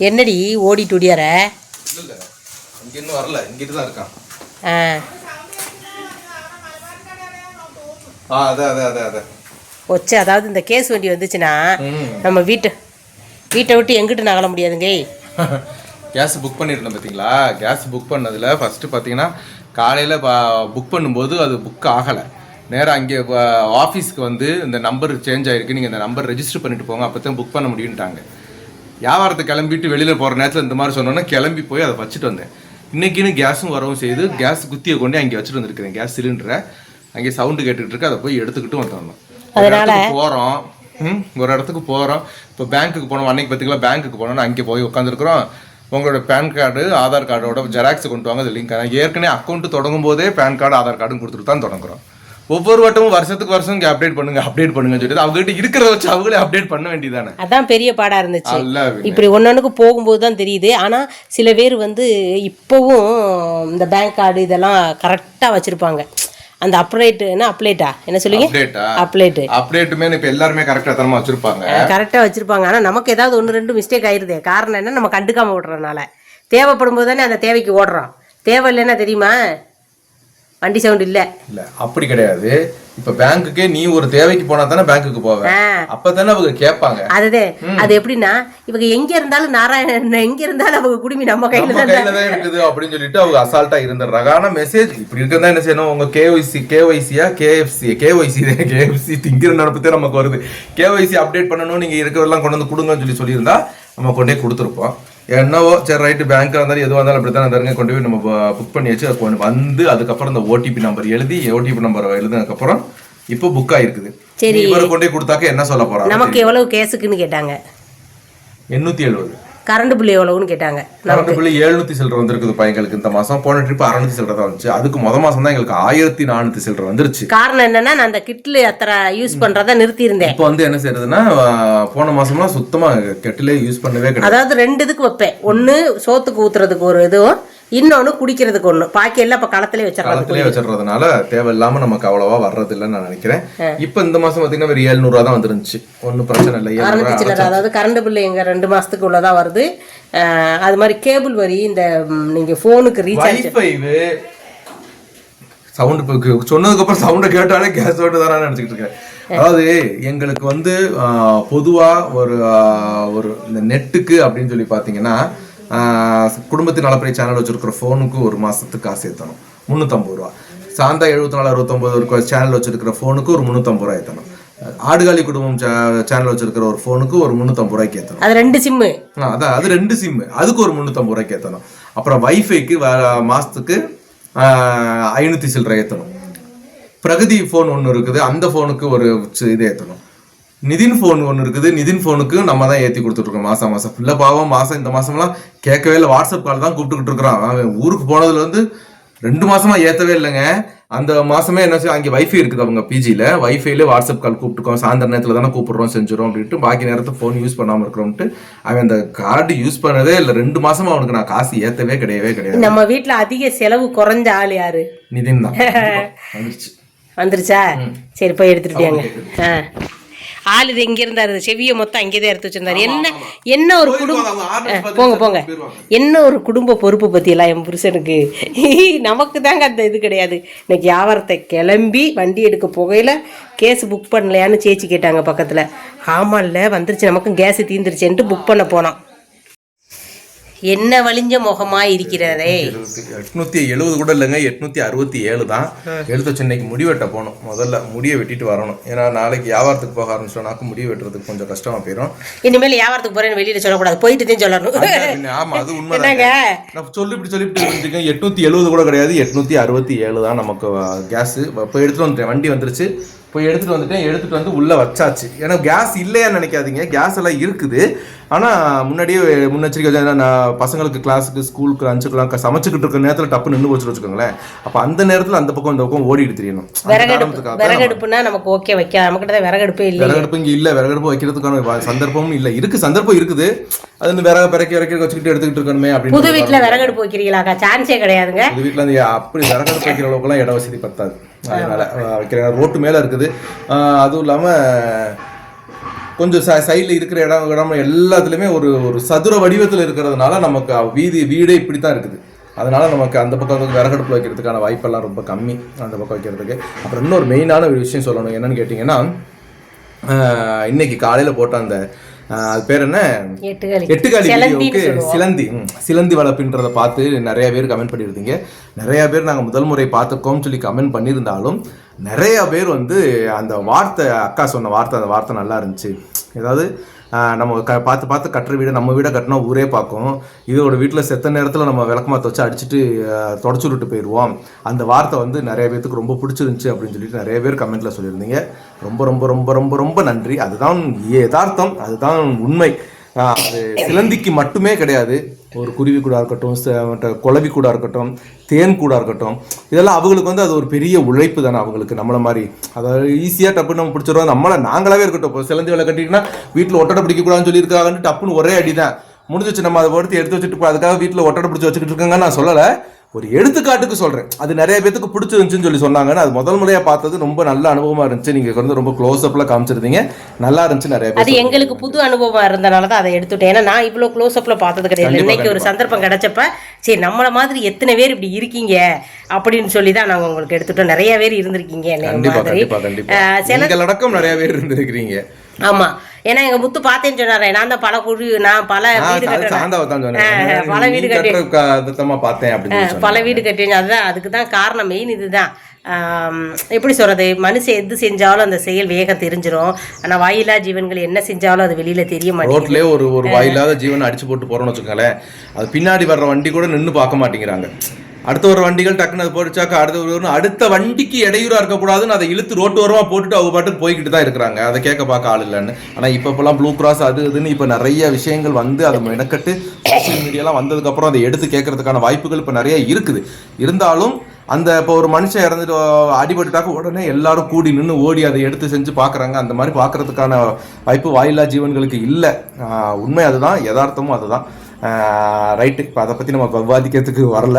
என்னடி ஓடிட்டு ஓடியார? வரல. இங்கிட்டு தான் இருக்கான். ஆ. ஆ அதே அதே அதே அதே. ஒச்சு அதாவது இந்த கேஸ் வண்டி வந்துச்சுன்னா. நம்ம வீட்டை வீட்டை விட்டு எங்கிட்டு நகல முடியாதுங்க? கேஸ் புக் பண்ணியிருந்தேன் பார்த்தீங்களா? கேஸ் புக் பண்ணதில் ஃபஸ்ட்டு பார்த்தீங்கன்னா காலையில் புக் பண்ணும்போது அது புக் ஆகலை. நேராக அங்கே ஆஃபீஸ்க்கு வந்து இந்த நம்பர் சேஞ்ச் ஆகிருக்கு நீங்கள் இந்த நம்பர் ரெஜிஸ்டர் பண்ணிட்டு போங்க. அப்போ தான் புக் பண்ண முடியும்ட்டாங்க வியாபாரத்தை கிளம்பிட்டு வெளியில் போகிற நேரத்தில் இந்த மாதிரி சொன்னோன்னா கிளம்பி போய் அதை வச்சுட்டு வந்தேன். இன்னைக்குன்னு கேஸும் வரவும் செய்து கேஸ் குத்தியை கொண்டு அங்கே வச்சுட்டு வந்திருக்கிறேன். கேஸ் சிலிண்டரை. அங்கே சவுண்டு கேட்டுட்டு இருக்கு. அதை போய் எடுத்துக்கிட்டு வந்துடணும் போகிறோம் ம் ஒரு இடத்துக்கு போகிறோம் இப்போ பேங்க்குக்கு போனோம். அன்னைக்கு பார்த்தீங்களா பேங்க்குக்கு போனோம்னா அங்கே போய் உட்காந்துருக்குறோம். உங்களோட பேன் கார்டு ஆதார் கார்டோட ஜெராக்ஸ் கொண்டு வாங்க. அது லிங்க் ஏற்கனவே அக்கௌண்ட் தொடங்கும் போதே பேன் கார்டு ஆதார் கார்டும் கொடுத்துட்டு தான் தொடங்குறோம். ஒவ்வொரு வட்டமும் வருஷத்துக்கு வருஷம் இங்கே அப்டேட் பண்ணுங்க அப்டேட் பண்ணுங்கன்னு சொல்லிட்டு அவங்ககிட்ட இருக்கிறத வச்சு அவங்களே அப்டேட் பண்ண வேண்டியதானே அதான் பெரிய பாடா இருந்துச்சு. இப்படி ஒன்னொன்னுக்கு போகும்போது தான் தெரியுது. ஆனால் சில பேர் வந்து இப்போவும் இந்த பேங்க் கார்டு இதெல்லாம் கரெக்டாக வச்சுருப்பாங்க. அந்த அப்ளேட்டுன்னா அப்ளேட்டா என்ன சொல்லுங்க அப்டேட்டா அப்ளேட்டு அப்டேட்டுமே இப்போ எல்லாருமே கரெக்டாக தரமா வச்சிருப்பாங்க. கரெக்டாக வச்சுருப்பாங்க. ஆனால் நமக்கு ஏதாவது ஒன்று ரெண்டு மிஸ்டேக் ஆயிருதே. காரணம் என்ன? நம்ம கண்டுக்காம விடுறதுனால தேவைப்படும் போது தானே அந்த தேவைக்கு ஓடுறோம். தேவை இல்லைன்னா தெரியுமா? வண்டி சவுண்ட் இல்லை. இல்ல அப்படி கிடையாது. இப்ப பேங்க்குக்கே நீ ஒரு தேவைக்கு போனா தானே பேங்க்குக்கு போவ. அப்பதானே அவங்க கேட்பாங்க. அதுதான் அது எப்படின்னா இவங்க எங்க இருந்தாலும் நாராயணன் எங்க இருந்தாலும் அவங்க குடுமி நம்ம கையில தான் இருக்குது அப்படின்னு சொல்லிட்டு அவங்க அசால்ட்டா இருந்துடுறாங்க. ஆனா மெசேஜ் இப்படி இருக்கிறதா என்ன செய்யணும்? உங்க கேஒய்சி கேஒய்சியா கேஎஃப்சி கேஒய்சி கேஎஃப்சி திங்கிற நடப்பதே நமக்கு வருது. கேஒய்சி அப்டேட் பண்ணணும் நீங்க இருக்கிறதெல்லாம் கொண்டு வந்து கொடுங்கன்னு சொல்லி சொல்லியிருந்தா நம்ம கொண்டே கொடுத்துருப்போம். என்னவோ சரி ரைட்டு பேங்க்காக இருந்தாலும் எதுவாக இருந்தாலும் அப்படி தான் இருந்தாருங்க கொண்டு போய் நம்ம புக் பண்ணி வச்சு அது வந்து அதுக்கப்புறம் இந்த ஓடிபி நம்பர் எழுதி ஓடிபி நம்பர் எழுதினதுக்கப்புறம் இப்போ புக் ஆயிருக்குது. சரி. இவரை கொண்டு போய் கொடுத்தாக்க என்ன சொல்ல போறாங்க நமக்கு எவ்வளவு கேஸுக்குன்னு கேட்டாங்க. எண்ணூத்தி எழுபது கரண்ட் பில் எவ்வளவுன்னு கேட்டாங்க. கரண்ட் பில்லு எழுநூத்தி சில்லற வந்திருக்குதுப்பா எங்களுக்கு இந்த மாசம். போன ட்ரிப் அறுநூத்தி சில்லற தான் வந்துச்சு அதுக்கு முத மாசம் தான் எங்களுக்கு ஆயிரத்தி நானூத்தி சில்லற வந்துருச்சு. காரணம் என்னன்னா நான் அந்த கிட்ல அத்தனை யூஸ் பண்றத நிறுத்தி இருந்தேன் இப்போ வந்து என்ன செய்யறதுன்னா போன மாசம்லாம் சுத்தமா கெட்டிலே யூஸ் பண்ணவே கிடையாது. அதாவது ரெண்டு இதுக்கு வைப்பேன். ஒண்ணு சோத்துக்கு ஊத்துறதுக்கு ஒரு இதுவும் இன்னொன்னு குடிக்கிறதுக்கு ஒண்ணு. பாக்கி எல்லாம் இப்ப களத்திலே வச்சிடறது காலத்திலே வச்சிடுறதுனால தேவையில்லாம நமக்கு அவ்வளவா வர்றது இல்லைன்னு நான் நினைக்கிறேன். இப்போ இந்த மாசம் பாத்தீங்கன்னா ஒரு எழுநூறு ரூபா தான் வந்துருந்துச்சு. ஒன்றும் பிரச்சனை இல்லை. ஏழ்நூறு அறுநூத்தி சில்லற அதாவது கரண்ட் பில் எங்க ரெண்டு மாசத்துக்கு உள்ளதா வருது. அது மாதிரி கேபிள் வரி இந்த நீங்க போனுக்கு ரீசார்ஜ் சவுண்ட் இப்போ சொன்னதுக்கு அப்புறம் சவுண்டை கேட்டாலே கேஸ் சவுண்டு தானே நினச்சிக்கிட்டு இருக்கேன். அதாவது எங்களுக்கு வந்து ஆஹ், பொதுவா ஒரு ஒரு இந்த நெட்டுக்கு அப்படின்னு சொல்லி பார்த்தீங்கன்னா குடும்பத்தின் நலப்பறை சேனல் வச்சிருக்கிற ஃபோனுக்கு ஒரு மாசத்துக்கு காசு ஏற்றணும் முந்நூற்றம்பது ரூபா. சாந்தா எழுபத்தி நாலு அறுபத்தொம்பது ஒரு சேனல் வச்சிருக்கிற ஃபோனுக்கு ஒரு முந்நூற்றம்பது ரூபா ஏற்றணும் ஆடுகாலி குடும்பம் சேனல் வச்சிருக்கிற ஒரு ஃபோனுக்கு ஒரு முந்நூற்றம்பது ரூபாய்க்கு ஏற்றணும் அது ரெண்டு சிம்மு அதான் அது ரெண்டு சிம்மு அதுக்கு ஒரு முந்நூற்றம்பது ரூபாய்க்கு ஏற்றணும் அப்புறம் வைஃபைக்கு மாதத்துக்கு ஐநூற்றி சில்லரை ஏற்றணும் பிரகதி ஃபோன் ஒன்று இருக்குது. அந்த ஃபோனுக்கு ஒரு இது ஏற்றணும் நிதின் ஃபோன் ஒன்று இருக்குது. நிதின் ஃபோனுக்கு நம்ம தான் ஏற்றி கொடுத்துட்ருக்கோம். மாதம் மாதம் ஃபுல்லாக பாவம். மாதம் இந்த மாதம்லாம் கேட்கவே இல்லை. வாட்ஸ்அப் கால் தான் கூப்பிட்டுக்கிட்டு இருக்கிறான். அவன் ஊருக்கு போனதுல வந்து ரெண்டு மாசமா ஏற்றவே இல்லைங்க. அந்த மாசமே என்ன அங்கே வைஃபை இருக்குது அவங்க பிஜியில் வைஃபைல வாட்ஸ்அப் கால் கூப்பிட்டுக்கோம். சாயந்தர நேரத்தில் தானே கூப்பிடுறோம் செஞ்சிடும் அப்படின்ட்டு பாக்கி நேரத்தில் ஃபோன் யூஸ் பண்ணாமல் இருக்கிறோம்ட்டு அவன் அந்த கார்டு யூஸ் பண்ணதே இல்லை. ரெண்டு மாசமா அவனுக்கு நான் காசு ஏற்றவே கிடையவே கிடையாது. நம்ம வீட்ல அதிக செலவு குறைஞ்ச ஆள் யாரு? நிதின் தான். வந்துருச்சு. வந்துருச்சா? சரி போய் எடுத்துட்டியாங்க ஆ. ஆள் இது எங்க இருந்தாரு செவிய மொத்தம் அங்கேதான் எடுத்து வச்சிருந்தாரு. என்ன என்ன ஒரு பார்த்து போங்க போங்க. என்ன ஒரு குடும்ப பொறுப்பு பத்தி எல்லாம் என் புருஷனுக்கு? நமக்கு தாங்க அந்த இது கிடையாது. இன்னைக்கு வியாபாரத்தை கிளம்பி வண்டி எடுக்க போகையில கேஸ் புக் பண்ணலையான்னு சேச்சி கேட்டாங்க பக்கத்துல. ஆமால்ல வந்துருச்சு. நமக்கும் கேஸ் தீந்துருச்சுன்ட்டு புக் பண்ண போனோம் என்ன வலிஞ்ச முகமா இருக்கிறதே? எட்நூத்தி எழுபது கூட இல்லைங்க எட்நூத்தி அறுபத்தி ஏழு தான். எடுத்து வச்சு இன்னைக்கு முடி வெட்ட போகணும் முதல்ல முடியை வெட்டிட்டு வரணும். ஏன்னா நாளைக்கு வியாபாரத்துக்கு போக ஆரம்பிச்சோம்னாக்க முடி வெட்டுறதுக்கு கொஞ்சம் கஷ்டமா போயிடும் இனிமேல் வியாபாரத்துக்கு போறேன்னு வெளியில சொல்லக்கூடாது. போயிட்டு தான் சொல்லணும். ஆமா அது என்னங்க? நான் சொல்லி இப்படி வந்துருக்கேன் எட்நூத்தி எழுபது கூட கிடையாது எட்நூத்தி அறுபத்தி ஏழு தான் நமக்கு கேஸ். இப்போ எடுத்துட்டு வந்துட்டேன். வண்டி வந்துருச்சு. போய் எடுத்துட்டு வந்துட்டேன். எடுத்துட்டு வந்து உள்ள வச்சாச்சு. ஏன்னா கேஸ் இல்லையான்னு நினைக்காதீங்க. கேஸ் எல்லாம் இருக்குது. ஆனா முன்னாடியே முன்னெச்சரிக்கை வச்சா, நான் பசங்களுக்கு கிளாஸுக்கு ஸ்கூலுக்கு லஞ்சுக்குலாம் சமைச்சுக்கிட்டு இருக்க நேரத்தில் டப்பு நின்று வச்சுட்டு வச்சுக்கோங்களேன். அப்போ அந்த நேரத்தில் அந்த பக்கம் இந்த பக்கம் ஓடிட்டு தெரியணும். அந்த விறகடுப்புனா நமக்கு ஓகே வைக்க நம்மகிட்ட தான் விறகடுப்பே இல்லை விறகடுப்பு இங்கே இல்லை. விறகடுப்பு வைக்கிறதுக்கான சந்தர்ப்பமும் இல்லை. இருக்கு சந்தர்ப்பம் இருக்குது. அது இந்த விறகு பிறக்கி இறக்கி வச்சுக்கிட்டு எடுத்துக்கிட்டு இருக்கணுமே அப்படின்னு புது வீட்டுல விறகடுப்பு வைக்கிறீங்களாக்கா? சான்ஸே கிடையாதுங்க. இந்த வீட்டில் அந்த அப்படி விறகடுப்பு வைக்கிற அளவுக்குலாம் இட வசதி பத்தாது. அதனால வைக்கிற ரோட்டு மேலே இருக்குது. அதுவும் இல்லாமல் கொஞ்சம் சைடில் இருக்கிற இடம் இடம் எல்லாத்துலேயுமே ஒரு ஒரு சதுர வடிவத்தில் இருக்கிறதுனால நமக்கு வீதி வீடே இப்படி தான் இருக்குது. அதனால நமக்கு அந்த பக்கம் வந்து விறகடுப்பில் வைக்கிறதுக்கான வாய்ப்பெல்லாம் ரொம்ப கம்மி அந்த பக்கம் வைக்கிறதுக்கு. அப்புறம் இன்னொரு மெயினான ஒரு விஷயம் சொல்லணும். என்னன்னு கேட்டிங்கன்னா இன்னைக்கு காலையில் போட்ட அந்த அது பேர் என்ன? எட்டுக்காலி வீடியோவுக்கு. சிலந்தி சிலந்தி வளர்ப்புன்றதை பார்த்து நிறைய பேர் கமெண்ட் பண்ணியிருந்தீங்க. நிறைய பேர் நாங்கள் முதல் முறை பார்த்துருக்கோம்னு சொல்லி கமெண்ட் பண்ணியிருந்தாலும் நிறைய பேர் வந்து அந்த வார்த்தை அக்கா சொன்ன வார்த்தை அந்த வார்த்தை நல்லா இருந்துச்சு. ஏதாவது நம்ம க பார்த்து பார்த்து கட்டுற வீடை நம்ம வீடை கட்டினா ஊரே பார்க்கும். இதோட வீட்டில் செத்த நேரத்தில் நம்ம விளக்கமாக வச்சு அடிச்சுட்டு ஆஹ், தொடச்சு விட்டு போயிடுவோம். அந்த வார்த்தை வந்து நிறைய பேர்த்துக்கு ரொம்ப பிடிச்சிருந்துச்சி அப்படின்னு சொல்லிட்டு நிறைய பேர் கமெண்ட்டில் சொல்லியிருந்தீங்க. ரொம்ப ரொம்ப ரொம்ப ரொம்ப ரொம்ப நன்றி. அதுதான் யதார்த்தம் அதுதான் உண்மை. அது சிலந்திக்கு மட்டுமே கிடையாது. ஒரு குருவி கூடாக இருக்கட்டும் ச- மற்ற குளவி இருக்கட்டும் தேன் கூட இருக்கட்டும் இதெல்லாம் அவங்களுக்கு வந்து அது ஒரு பெரிய உழைப்பு தானே அவங்களுக்கு நம்மளை மாதிரி. அதாவது ஈஸியாக டப்புன்னு நம்ம பிடிச்சிடுவோம் நம்மளை நாங்களாவே இருக்கட்டும். இப்போ சிலந்தி வேலை கட்டிட்டீங்கன்னா வீட்டில் ஒட்டடை பிடிக்கக்கூடாதுன்னு சொல்லியிருக்காங்கன்னு டப்புன்னு ஒரே அடி தான் முடிஞ்சிச்சு நம்ம அதை பொறுத்து எடுத்து வச்சுட்டு இப்போ அதுக்காக வீட்டில் ஒட்டடை பிடிச்சி வச்சுக்கிட்டு இருக்காங்க நான் சொல்லலை. ஒரு எடுத்துக்காட்டுக்கு சொல்கிறேன் அது நிறைய பேத்துக்கு பிடிச்சிருந்துச்சுன்னு சொல்லி சொன்னாங்கன்னு அது முதல் முறையாக பார்த்தது ரொம்ப நல்ல அனுபவமாக இருந்துச்சு. நீங்கள் வந்து ரொம்ப க்ளோஸ் அப்பில் காமிச்சிருந்தீங்க. நல்லா இருந்துச்சு நிறைய பேர் அது எங்களுக்கு புது அனுபவமா இருந்தனால தான் அதை எடுத்துட்டேன். ஏன்னா நான் இவ்வளோ க்ளோஸ் அப்ல பார்த்தது கிடையாது. இன்னைக்கு ஒரு சந்தர்ப்பம் கிடைச்சப்ப சரி நம்மள மாதிரி எத்தனை பேர் இப்படி இருக்கீங்க அப்படின்னு சொல்லி தான் நாங்கள் உங்களுக்கு எடுத்துட்டோம். நிறைய பேர் இருந்திருக்கீங்க சில அடக்கம் நிறைய பேர் இருந்திருக்கிறீங்க. ஆமா. ஏன்னா எங்க முத்து பார்த்தேன்னு சொன்னாரே நான் தான் பல குழு நான் பல வீடு கட்டுறேன். பல வீடு நீ கட்டுற க- தத்தமா பார்த்தேன் அப்படின்னு சொல்லி பல வீடு கட்டுவீங்க அதுதான் அதுக்கு தான் காரணம் மெயின் இதுதான். எப்படி சொல்றது? மனுஷன் எது செஞ்சாலும் அந்த செயல் வேகம் தெரிஞ்சிரும். ஆனா வாயிலா ஜீவன்கள் என்ன செஞ்சாலும் அது வெளியில தெரிய மாட்டேங்குது. ரோட்லயே ஒரு ஒரு வாயில்லாத ஜீவனை அடிச்சு போட்டு போறோம்னு வச்சுக்கோங்களேன். அது பின்னாடி வர்ற வண்டி கூட நின்னு பார்க்க மாட்டேங்கிறாங்க. அடுத்த ஒரு வண்டிகள் டக்குன்னு அது போட்டுச்சாக்கா அடுத்த ஒரு அடுத்த வண்டிக்கு இடையூறா இருக்கக்கூடாதுன்னு அதை இழுத்து ரோட்டு ஓரமாக போட்டுட்டு அவங்க பாட்டுக்கு போய்கிட்டு தான் இருக்கிறாங்க. அதை கேட்க பார்க்க ஆள் இல்லைன்னு. ஆனால் இப்போ இப்போலாம் ப்ளூ கிராஸ் அது இதுன்னு இப்போ நிறைய விஷயங்கள் வந்து அதை மெனக்கட்டு சோஷியல் மீடியாலாம் வந்ததுக்கப்புறம் அதை எடுத்து கேட்கறதுக்கான வாய்ப்புகள் இப்போ நிறைய இருக்குது. இருந்தாலும் அந்த இப்போ ஒரு மனுஷன் இறந்துட்டு அடிபட்டுட்டாக்க உடனே எல்லாரும் கூடி நின்று ஓடி அதை எடுத்து செஞ்சு பார்க்குறாங்க. அந்த மாதிரி பார்க்குறதுக்கான வாய்ப்பு வாயில்லா ஜீவன்களுக்கு இல்லை. உண்மை அதுதான் யதார்த்தமும் அதுதான். ரைட்டு இப்போ அதை பற்றி நம்ம விவாதிக்கிறதுக்கு வரல.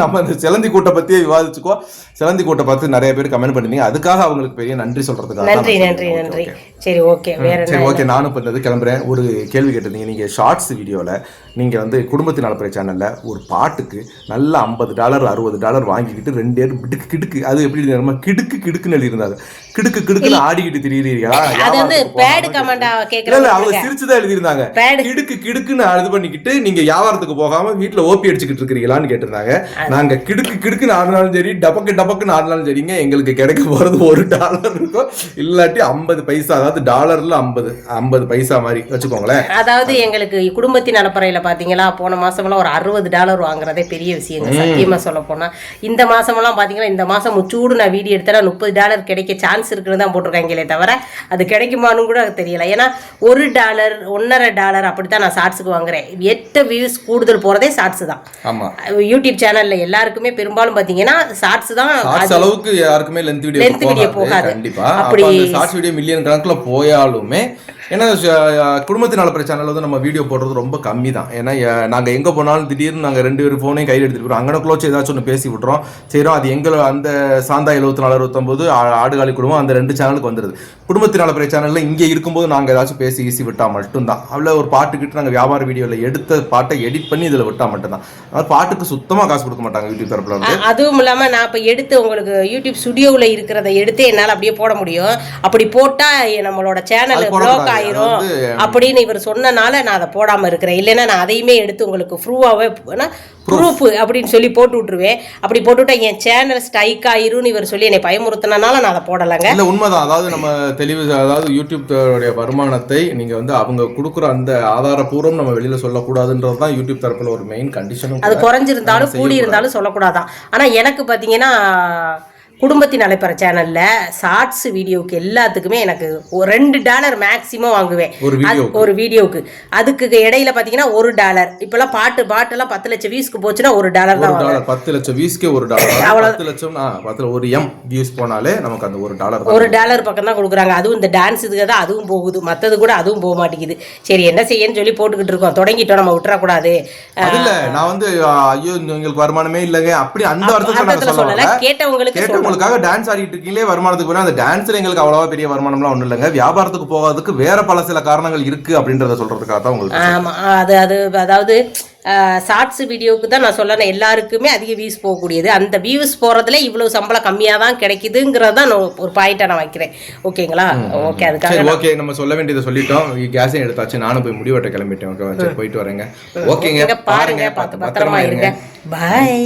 நம்ம இந்த சிலந்தி கூட்டை பற்றியே விவாதிச்சுக்கோ சிலந்தி கூட்டை பார்த்து நிறைய பேர் கமெண்ட் பண்ணிருந்தீங்க. அதுக்காக அவங்களுக்கு பெரிய நன்றி சொல்றதுக்காக தான் நன்றி நான் நன்றி. நன்றி. சரி ஓகே வேற சரி ஓகே நானும் இந்த கிளம்புறேன். ஒரு கேள்வி கேட்டிருந்தீங்க. நீங்கள் ஷார்ட்ஸ் வீடியோவில் நீங்கள் வந்து குடும்பத்தின் நலப்பறை சேனலில் ஒரு பாட்டுக்கு நல்ல ஐம்பது டாலர் அறுபது டாலர் வாங்கிக்கிட்டு ரெண்டு பேர் கிடுக்கு கிடுக்கு. அது எப்படி நம்ம கிடுக்கு கிடுக்குன்னு எழுதியிருந்தாங்க கிடுக்கு கிடுக்குன்னு ஆடிக்கிட்டு திரியிறீங்களா அது வந்து பேடு கமெண்டா அவங்க சிரிச்சுதான் எழுதியிருந்தாங்க. Bad. கிடுக்கு கிடுக்குன்னு இது பண்ணிக்கிட்டு நீங்க வியாபாரத்துக்கு போகாம வீட்டுல ஓபி அடிச்சுக்கிட்டு இருக்கிறீங்களான்னு கேட்டிருந்தாங்க. நாங்க கிடுக்கு கிடுக்குன்னு ஆடினாலும் சரி டபக்கு டபக்குன்னு ஆடினாலும் சரிங்க. எங்களுக்கு கிடைக்க போறது ஒரு டாலர் இருக்கும். இல்லாட்டி ஐம்பது பைசா அதாவது டாலர்ல ஐம்பது ஐம்பது பைசா மாதிரி வச்சுக்கோங்களேன். அதாவது எங்களுக்கு குடும்பத்தின் நலப்பறையில பாத்தீங்களா போன மாசமெல்லாம் ஒரு அறுபது டாலர் வாங்குறதே பெரிய விஷயங்க சத்தியமா சொல்ல போனா. இந்த மாசமெல்லாம் பாத்தீங்கன்னா இந்த மாசம் முச்சூடு நான் வீடியோ எடுத்தா முப்பது டாலர் கிடைக்க சான்ஸ் இருக்குன்னு தான் போட்டிருக்காங்களே தவிர அது கிடைக்குமான்னு கூட தெரியல. ஏன்னா ஒரு டாலர் ஒன்னரை டாலர் அப்படித்தான் நான் ஷார்ட்ஸுக்கு வாங்குறேன். எட்டு வியூஸ் கூடுதல் போறதே ஷார்ட்ஸ் தான். ஆமா. யூடியூப் சேனல்ல எல்லாருக்கும் பெரும்பாலும் பாத்தீங்கன்னா ஷார்ட்ஸ் தான் அளவுக்கு யாருக்குமே லென்த் வீடியோ போகாது. அப்படி ஷார்ட்ஸ் வீடியோ மில்லியன் கணக்குல போயாலுமே ஏன்னா குடும்பத்தினால பிரச்சனையில் வந்து நம்ம வீடியோ போடுறது ரொம்ப கம்மி தான் ஏன்னா நாங்கள் எங்கே போனாலும் திடீர்னு நாங்கள் ரெண்டு பேரும் ஃபோனையும் கையில் எடுத்துட்டு அங்கே அங்கனக்குள்ளோச்சு ஏதாச்சும் ஒன்று பேசி விட்றோம் சரி அது எங்களை அந்த சாந்தா எழுபத்தி நாலு அறுபத்தொம்போது ஆடுகாலி குடும்பம் அந்த ரெண்டு சேனலுக்கு வந்துடுது குடும்பத்தினால பிரச்சனையில் இங்கே இருக்கும்போது நாங்கள் ஏதாச்சும் பேசி ஈஸி விட்டால் மட்டும்தான். அவ்வளோ ஒரு பாட்டுக்கிட்டு நாங்கள் வியாபார வீடியோவில் எடுத்த பாட்டை எடிட் பண்ணி இதில் விட்டால் மட்டும்தான். அதாவது பாட்டுக்கு சுத்தமாக காசு கொடுக்க மாட்டாங்க யூடியூப் தரப்பில் வந்து. அதுவும் இல்லாமல் நான் இப்போ எடுத்து உங்களுக்கு யூடியூப் ஸ்டுடியோவில் இருக்கிறத எடுத்து என்னால் அப்படியே போட முடியும். அப்படி போட்டால் நம்மளோட சேனல் ப்ளாக். ஆயிரும் அப்படின்னு இவர் சொன்னனால நான் அதை போடாம இருக்கிறேன். இல்லைன்னா நான் அதையுமே எடுத்து உங்களுக்கு ப்ரூவாவே ப்ரூஃப் அப்படின்னு சொல்லி போட்டு விட்டுருவேன். அப்படி போட்டுவிட்டா என் சேனல் ஸ்ட்ரைக் ஆயிரும்னு இவர் சொல்லி என்னை பயமுறுத்தினால நான் அதை போடலைங்க. இல்ல உண்மைதான். அதாவது நம்ம தெளிவு அதாவது யூடியூப் உடைய வருமானத்தை நீங்க வந்து அவங்க கொடுக்குற அந்த ஆதாரபூர்வம் நம்ம வெளியில சொல்லக்கூடாதுன்றது தான் யூடியூப் தரப்புல ஒரு மெயின் கண்டிஷனும் அது குறைஞ்சிருந்தாலும் கூடி இருந்தாலும் சொல்லக்கூடாதான். ஆனா எனக்கு பாத்தீங்கன்னா குடும்பத்தின் அழைப்பற சேனல்ல ஷார்ட்ஸ் வீடியோவுக்கு எல்லாத்துக்குமே எனக்கு ஒரு ரெண்டு டாலர் மேக்ஸிமம் வாங்குவேன். ஒரு வீடியோவுக்கு அதுக்கு இடையில பாத்தீங்கன்னா ஒரு டாலர் இப்பெல்லாம் பாட்டு பாட்டெல்லாம் பத்து லட்சம் வியூஸ்க்கு போச்சுன்னா ஒரு டாலர் தான் பத்து லட்சம் வியூஸ்க்கே ஒரு டாலர் பத்து லட்சம் ஒரு எம் வியூஸ் போனாலே நமக்கு அந்த ஒரு டாலர் ஒரு டாலர் பக்கம் தான் கொடுக்குறாங்க. அதுவும் இந்த டான்ஸ் இதுக்கு தான் அதுவும் போகுது. மற்றது கூட அதுவும் போக மாட்டேங்குது. சரி என்ன செய்யன்னு சொல்லி போட்டுக்கிட்டு இருக்கோம். தொடங்கிட்டோம் நம்ம விட்டுறக்கூடாது. இல்ல நான் வந்து ஐயோ எங்களுக்கு வருமானமே இல்லைங்க. அப்படி அந்த அர்த்தத்துல சொல்லல. கேட்டவங்களுக்கு உங்களுக்காக டான்ஸ் ஆடிட்டு இருக்கீங்களே வருமானத்துக்கு போனா அந்த டான்ஸ்ல எங்களுக்கு அவ்வளவா பெரிய வருமானம்லாம் ஒண்ணும் இல்லைங்க. வியாபாரத்துக்கு போகாததுக்கு வேற பல சில காரணங்கள் இருக்கு அப்படின்றத சொல்றதுக்காக தான் உங்களுக்கு ஆமாம் அது அது அதாவது ஷார்ட்ஸ் வீடியோவுக்கு தான் நான் சொல்லணும். எல்லாருக்குமே அதிக வியூஸ் போகக்கூடியது. அந்த வியூஸ் போகிறதுல இவ்வளோ சம்பளம் கம்மியாக தான் கிடைக்குதுங்கிறத நான் ஒரு பாயிண்ட்டாக நான் வைக்கிறேன். ஓகேங்களா? ஓகே அதுக்காக ஓகே. நம்ம சொல்ல வேண்டியதை சொல்லிட்டோம். கேஸையும் எடுத்தாச்சு. நானும் போய் முடிவெட்ட கிளம்பிட்டேன். ஓகே சரி போயிட்டு வரேங்க. ஓகேங்க. பாருங்க பார்த்து பத்திரமா இருங்க. பாய்